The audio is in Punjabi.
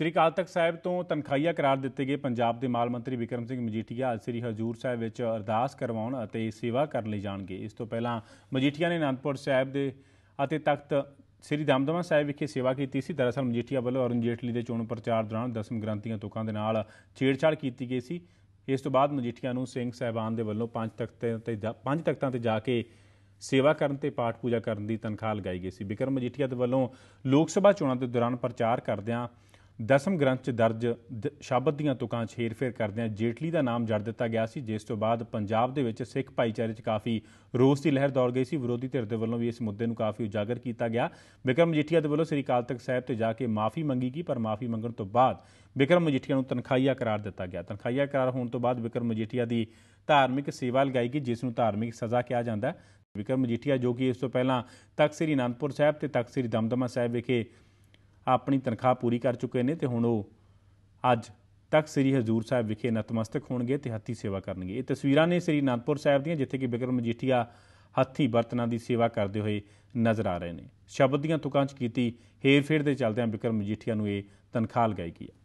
ਸ੍ਰੀ ਅਕਾਲ ਤਖਤ ਸਾਹਿਬ ਤੋਂ ਤਨਖਾਹੀਆ ਕਰਾਰ ਦਿੱਤੇ ਗਏ ਪੰਜਾਬ ਦੇ ਮਾਲ ਮੰਤਰੀ ਵਿਕਰਮ ਸਿੰਘ ਮਜੀਠੀਆ ਅੱਜ ਸ੍ਰੀ ਹਜੂਰ ਸਾਹਿਬ ਵਿੱਚ ਅਰਦਾਸ ਕਰਵਾਉਣ ਅਤੇ ਸੇਵਾ ਕਰਨ ਲਈ ਜਾਣਗੇ। ਇਸ ਤੋਂ ਪਹਿਲਾਂ ਮਜੀਠੀਆ ਨੇ ਅਨੰਦਪੁਰ ਸਾਹਿਬ ਦੇ ਅਤੇ ਤਖਤ ਸ੍ਰੀ ਦਮਦਮਾ ਸਾਹਿਬ ਵਿਖੇ ਸੇਵਾ ਕੀਤੀ ਸੀ। ਦਰਅਸਲ ਮਜੀਠੀਆ ਵੱਲੋਂ ਅਰੁਣ ਜੇਟਲੀ ਦੇ ਚੋਣ ਪ੍ਰਚਾਰ ਦੌਰਾਨ ਦਸਮ ਗ੍ਰੰਥੀਆਂ ਤੁਕਾਂ ਦੇ ਨਾਲ ਛੇੜਛਾੜ ਕੀਤੀ ਗਈ ਸੀ। ਇਸ ਤੋਂ ਬਾਅਦ ਮਜੀਠੀਆ ਨੂੰ ਸਿੰਘ ਸਾਹਿਬਾਨ ਦੇ ਵੱਲੋਂ ਪੰਜ ਤਖਤਾਂ ਤੇ ਜਾ- ਪੰਜ ਤਖਤਾਂ ਤੇ ਜਾ ਕੇ ਸੇਵਾ ਕਰਨ ਤੇ ਪਾਠ ਪੂਜਾ ਕਰਨ ਦੀ ਤਨਖਾਹ ਲਗਾਈ ਗਈ ਸੀ। ਬਿਕਰਮ ਮਜੀਠੀਆ ਦੇ ਵੱਲੋਂ ਲੋਕ ਸਭਾ ਚੋਣਾਂ ਦੇ ਦੌਰਾਨ ਪ੍ਰਚਾਰ ਕਰਦਿਆਂ ਦਸਮ ਗ੍ਰੰਥ 'ਚ ਦਰਜ ਦ- ਸ਼ਬਦ ਦੀਆਂ ਤੁਕਾਂ 'ਚ ਹੇਰ-ਫੇਰ ਕਰਦਿਆਂ ਜੇਟਲੀ ਦਾ ਨਾਮ ਜੜ ਦਿੱਤਾ ਗਿਆ ਸੀ, ਜਿਸ ਤੋਂ ਬਾਅਦ ਪੰਜਾਬ ਦੇ ਵਿੱਚ ਸਿੱਖ ਭਾਈਚਾਰੇ 'ਚ ਕਾਫੀ ਰੋਸ ਦੀ ਲਹਿਰ ਦੌੜ ਗਈ ਸੀ। ਵਿਰੋਧੀ ਧਿਰ ਦੇ ਵੱਲੋਂ ਵੀ ਇਸ ਮੁੱਦੇ ਨੂੰ ਕਾਫੀ ਉਜਾਗਰ ਕੀਤਾ ਗਿਆ। ਬਿਕਰਮ ਮਜੀਠੀਆ ਦੇ ਵੱਲੋਂ ਸ੍ਰੀ ਅਕਾਲ ਤਖਤ ਸਾਹਿਬ ਤੇ ਜਾ ਕੇ ਮਾਫੀ ਮੰਗੀ ਗਈ, ਪਰ ਮਾਫੀ ਮੰਗਣ ਤੋਂ ਬਾਅਦ ਬਿਕਰਮ ਮਜੀਠੀਆ ਨੂੰ ਤਨਖਾਹੀਆ ਕਰਾਰ ਦਿੱਤਾ ਗਿਆ। ਤਨਖਾਹੀਆ ਕਰਾਰ ਹੋਣ ਤੋਂ ਬਾਅਦ ਬਿਕਰਮ ਮਜੀਠੀਆ ਦੀ ਧਾਰਮਿਕ ਸੇਵਾ ਲਗਾਈ ਗਈ, ਜਿਸ ਨੂੰ ਧਾਰਮਿਕ ਸਜ਼ਾ ਕਿਹਾ ਜਾਂਦਾ ਹੈ। ਵਿਕਰਮ ਮਜੀਠੀਆ ਜੋ ਕਿ ਇਸ ਤੋਂ ਪਹਿਲਾਂ ਤਖਤ ਸ੍ਰੀ ਅਨੰਦਪੁਰ ਸਾਹਿਬ ਤੇ ਤਖਤ ਸ੍ਰੀ ਦਮਦਮਾ ਸਾਹਿਬ ਵਿਖੇ ਆਪਣੀ ਤਨਖਾਹ ਪੂਰੀ ਕਰ ਚੁੱਕੇ ਨੇ ਤੇ ਹੁਣ ਉਹ ਅੱਜ ਤੱਕ ਸ੍ਰੀ ਹਜ਼ੂਰ ਸਾਹਿਬ ਵਿਖੇ ਨਤਮਸਤਕ ਹੋਣਗੇ ਤੇ ਹੱਥੀ ਸੇਵਾ ਕਰਨਗੇ। ਇਹ ਤਸਵੀਰਾਂ ਨੇ ਸ੍ਰੀ ਅਨੰਦਪੁਰ ਸਾਹਿਬ ਦੀਆਂ, ਜਿੱਥੇ ਕਿ ਬਿਕਰਮ ਮਜੀਠੀਆ ਹੱਥੀ ਬਰਤਨਾਂ ਦੀ ਸੇਵਾ ਕਰਦੇ ਹੋਏ ਨਜ਼ਰ ਆ ਰਹੇ ਨੇ। ਸ਼ਬਦ ਦੀਆਂ ਤੁਕਾਂ 'ਚ ਕੀਤੀ ਹੇਰਫੇਰ ਦੇ ਚੱਲਦਿਆਂ ਬਿਕਰਮ ਮਜੀਠੀਆ ਨੂੰ ਇਹ ਤਨਖਾਹ ਲਗਾਈ ਗਈ ਹੈ।